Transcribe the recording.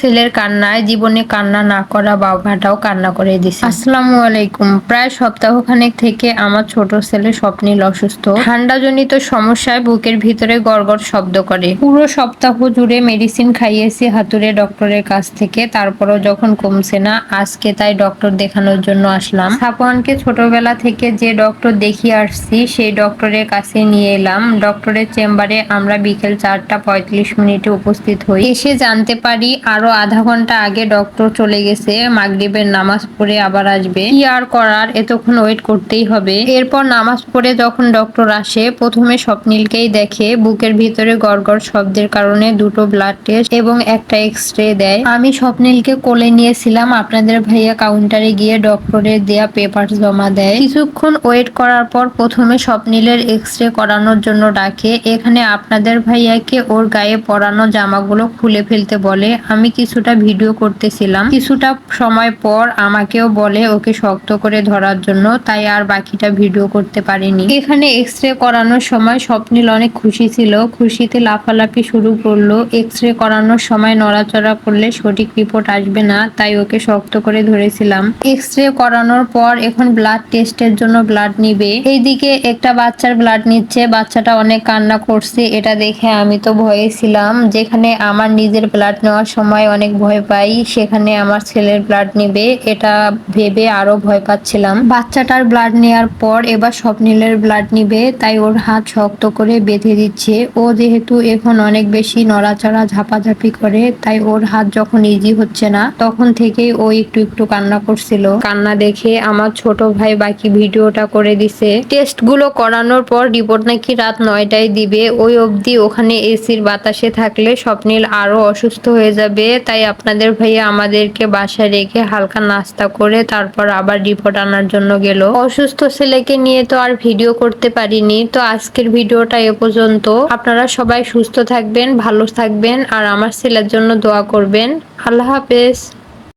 ছেলের কান্নায় জীবনে কান্না না করা বাবাটাও কান্না করে দিছে। আসসালামু আলাইকুম। প্রায় সপ্তাহখানেক থেকে আমার ছোট ছেলে স্বপ্নিল অসুস্থ। ঠান্ডাজনিত সমস্যায় বুকের ভিতরে গড়গড় শব্দ করে। পুরো সপ্তাহ জুড়ে মেডিসিন খাইয়েছি হাতুড়ে ডক্টরের কাছ থেকে। তারপরও যখন কমছে না, আজকে তাই ডক্টর দেখানোর জন্য আসলাম। সাপওয়ানকে ছোটবেলা থেকে যে ডক্টর দেখিয়ে আসছি, সেই ডক্টরের কাছে নিয়ে এলাম। ডক্টরের চেম্বারে আমরা বিকেল চারটা পঁয়ত্রিশ মিনিটে উপস্থিত হই। এসে জানতে পারি আরও আধা ঘণ্টা আগে ডক্টর চলে গেছে, মাগরিবের নামাজ পড়ে আবার আসবে। কি আর করার, এতক্ষণ ওয়েট করতেই হবে। এরপর নামাজ পড়ে যখন ডক্টর আসে, প্রথমে স্বপ্নিলকেই দেখে, বুকের ভিতরে গড়গড় শব্দের কারণে দুটো ব্লাড টেস্ট এবং একটা এক্স রে দেয়। আমি স্বপ্নিলকে কোলে নিয়েছিলাম, আপনাদের ভাইয়া কাউন্টারে গিয়ে ডক্টরের দেয়া পেপার জমা দেয়। কিছুক্ষণ ওয়েট করার পর প্রথমে স্বপ্নিলের এক্স রে করানোর জন্য ডাকে, এখানে আপনাদের ভাইয়াকে ওর গায়ে পরানো জামাগুলো খুলে ফেলতে বলে, আমি কিছুটা ভিডিও করতেছিলাম। কিছুটা সময় পর আমাকেও বলে ওকে শক্ত করে ধরার জন্য, তাই আর বাকিটা ভিডিও করতে পারিনি। এখানে এক্স রে করানোর সময় স্বপ্নিল অনেক খুশি ছিল। খুশিতে লাফালাফি শুরু করল। এক্স রে করানোর সময় নড়াচড়া করলে সঠিক রিপোর্ট আসবে না, তাই ওকে শক্ত করে ধরেছিলাম। এক্স রে করানোর পর এখন ব্লাড টেস্টের জন্য ব্লাড নিবে। এইদিকে একটা বাচ্চার ব্লাড নিচ্ছে। বাচ্চাটা অনেক কান্না করছে। এটা দেখে আমি তো ভয়ে ছিলাম। যেখানে আমার নিজের ব্লাড নেওয়ার সময় অনেক ভয় পাই, সেখানে আমার ছেলের ব্লাড নিবে, এটা ভেবে আরও ভয় পাচ্ছিলাম। বাচ্চাটার ব্লাড নেওয়ার পর এবার স্বপ্নিলের ব্লাড নিবে, তাই ওর হাত শক্ত করে বেঁধে দিচ্ছে। ও যেহেতু এখন অনেক বেশি নড়াচড়া, ঝাপাঝাপি করে, তাই ওর হাত যখন ইজি হচ্ছে না, তখন থেকেই ও একটু একটু কান্না করছিল। কান্না দেখে আমার ছোট ভাই বাকি ভিডিওটা করে দিছে। টেস্টগুলো করানোর পর রিপোর্ট নাকি রাত নয়টায় দিবে। ওই অবধি ওখানে এসির বাতাসে থাকলে স্বপ্নিল আরও অসুস্থ হয়ে যাবে। তাই আপনাদের ভাইয়া আমাদেরকে বাসায় রেখে হালকা নাস্তা করে তারপর আবার রিপোর্ট আনার জন্য গেল। অসুস্থ ছেলেকে নিয়ে তো আর ভিডিও করতে পারিনি, তো আজকের ভিডিওটা এ পর্যন্ত। আপনারা সবাই সুস্থ থাকবেন, ভালো থাকবেন, আর আমার ছেলের জন্য দোয়া করবেন। আল্লাহ হাফেজ।